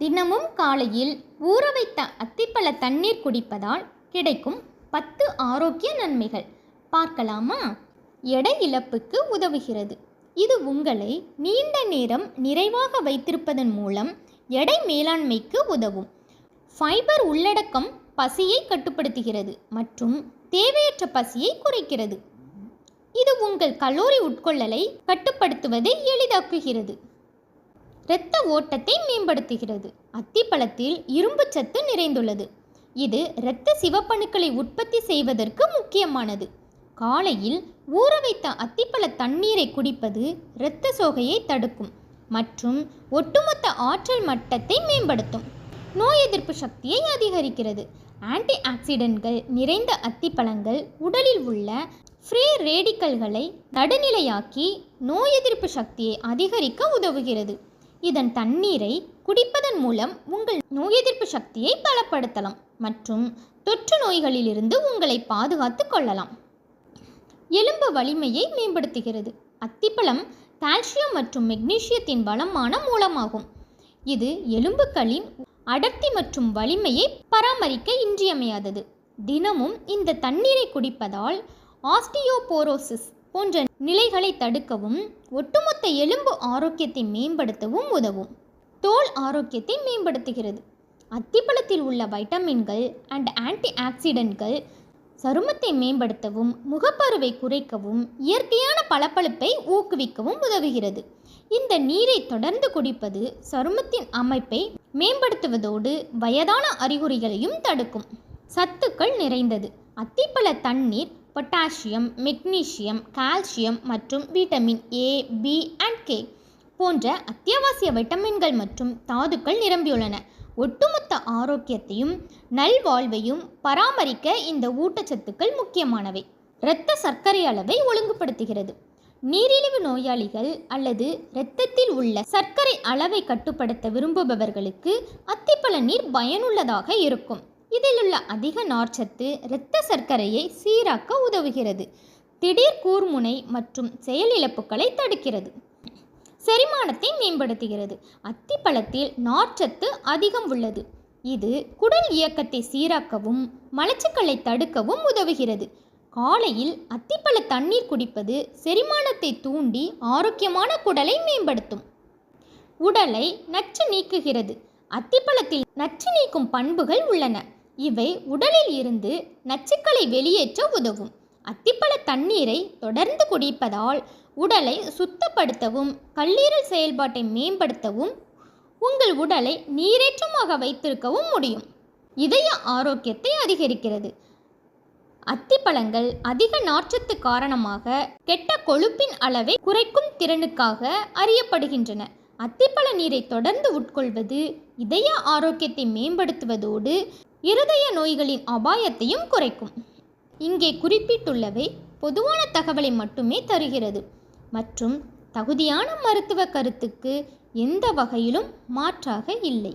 தினமும் காலையில் ஊற வைத்த அத்திப்பழ தண்ணீர் குடிப்பதால் கிடைக்கும் பத்து ஆரோக்கிய நன்மைகள். பார்க்கலாமா? எடை இழப்புக்கு உதவுகிறது. இது உங்களை நீண்ட நேரம் நிறைவாக வைத்திருப்பதன் மூலம் எடை மேலாண்மைக்கு உதவும். ஃபைபர் உள்ளடக்கம் பசியை கட்டுப்படுத்துகிறது மற்றும் தேவையற்ற பசியை குறைக்கிறது. இது உங்கள் கலோரி உட்கொள்ளலை கட்டுப்படுத்துவதை எளிதாக்குகிறது. இரத்த ஓட்டத்தை மேம்படுத்துகிறது. அத்திப்பழத்தில் இரும்புச்சத்து நிறைந்துள்ளது. இது இரத்த சிவப்பணுக்களை உற்பத்தி செய்வதற்கு முக்கியமானது. காலையில் ஊற வைத்த அத்திப்பழ தண்ணீரை குடிப்பது இரத்த சோகையை தடுக்கும் மற்றும் ஒட்டுமொத்த ஆற்றல் மட்டத்தை மேம்படுத்தும். நோய் எதிர்ப்பு சக்தியை அதிகரிக்கிறது. ஆன்டி ஆக்சிடென்ட்கள் நிறைந்த அத்திப்பழங்கள் உடலில் உள்ள ஃப்ரீ ரேடிக்கல்களை நடுநிலையாக்கி நோய் எதிர்ப்பு சக்தியை அதிகரிக்க உதவுகிறது. இதன் தண்ணீரை குடிப்பதன் மூலம் உங்கள் நோய் எதிர்ப்பு சக்தியை பலப்படுத்தலாம் மற்றும் தொற்று நோய்களிலிருந்து உங்களை பாதுகாத்து கொள்ளலாம். எலும்பு வலிமையை மேம்படுத்துகிறது. அத்திப்பழம் கால்சியம் மற்றும் மெக்னீசியத்தின் வளமான மூலமாகும். இது எலும்புகளின் அடர்த்தி மற்றும் வலிமையை பராமரிக்க இன்றியமையாதது. தினமும் இந்த தண்ணீரை குடிப்பதால் ஆஸ்டியோபோரோசிஸ் போன்ற நிலைகளை தடுக்கவும் ஒட்டுமொத்த எலும்பு ஆரோக்கியத்தை மேம்படுத்தவும் உதவும். தோல் ஆரோக்கியத்தை மேம்படுத்துகிறது. அத்திப்பழத்தில் உள்ள வைட்டமின்கள் அண்ட் ஆன்டி ஆக்சிடென்ட்கள் சருமத்தை மேம்படுத்தவும் முகப்பருவை குறைக்கவும் இயற்கையான பளபளப்பை ஊக்குவிக்கவும் உதவுகிறது. இந்த நீரை தொடர்ந்து குடிப்பது சருமத்தின் அமைப்பை மேம்படுத்துவதோடு வயதான அறிகுறிகளையும் தடுக்கும். சத்துக்கள் நிறைந்தது. அத்திப்பழ தண்ணீர் பொட்டாசியம் மெக்னீசியம் கால்சியம் மற்றும் vitamin A B and K போன்ற அத்தியாவசிய வைட்டமின்கள் மற்றும் தாதுக்கள் நிரம்பியுள்ளன. ஒட்டுமொத்த ஆரோக்கியத்தையும் நல்வாழ்வையும் பராமரிக்க இந்த ஊட்டச்சத்துக்கள் முக்கியமானவை. இரத்த சர்க்கரை அளவை ஒழுங்குபடுத்துகிறது. நீரிழிவு நோயாளிகள் அல்லது இரத்தத்தில் உள்ள சர்க்கரை அளவை கட்டுப்படுத்த விரும்புபவர்களுக்கு அத்திப்பழ நீர் பயனுள்ளதாக இருக்கும். இதில் உள்ள அதிக நார்ச்சத்து இரத்த சர்க்கரையை சீராக்க உதவுகிறது. திடீர் கூர்முனை மற்றும் செயலிழப்புகளை தடுக்கிறது. செரிமானத்தை மேம்படுத்துகிறது. அத்திப்பழத்தில் நார்ச்சத்து அதிகம் உள்ளது. இது குடல் இயக்கத்தை சீராக்கவும் மலச்சிக்கலை தடுக்கவும் உதவுகிறது. காலையில் அத்திப்பழ தண்ணீர் குடிப்பது செரிமானத்தை தூண்டி ஆரோக்கியமான குடலை மேம்படுத்தும். உடலை நச்சு நீக்குகிறது. அத்திப்பழத்தில் நச்சு நீக்கும் பண்புகள் உள்ளன. இவை உடலில் இருந்து நச்சுக்களை வெளியேற்ற உதவும். அத்திப்பழ தண்ணீரை தொடர்ந்து குடிப்பதால் உடலை சுத்தப்படுத்தவும் கல்லீரல் செயல்பாட்டை மேம்படுத்தவும் உங்கள் உடலை நீரேற்றமாக வைத்திருக்கவும் முடியும். இதய ஆரோக்கியத்தை அதிகரிக்கிறது. அத்திப்பழங்கள் அதிக நாற்றத்து காரணமாக கெட்ட கொழுப்பின் அளவை குறைக்கும் திறனுக்காக அறியப்படுகின்றன. அத்திப்பழ நீரை தொடர்ந்து உட்கொள்வது இதய ஆரோக்கியத்தை மேம்படுத்துவதோடு இருதய நோய்களின் அபாயத்தையும் குறைக்கும். இங்கே குறிப்பிட்டுள்ளவை பொதுவான தகவலை மட்டுமே தருகிறது. மற்றும் தகுதியான மருத்துவ கருத்துக்கு எந்த வகையிலும் மாற்றாக இல்லை.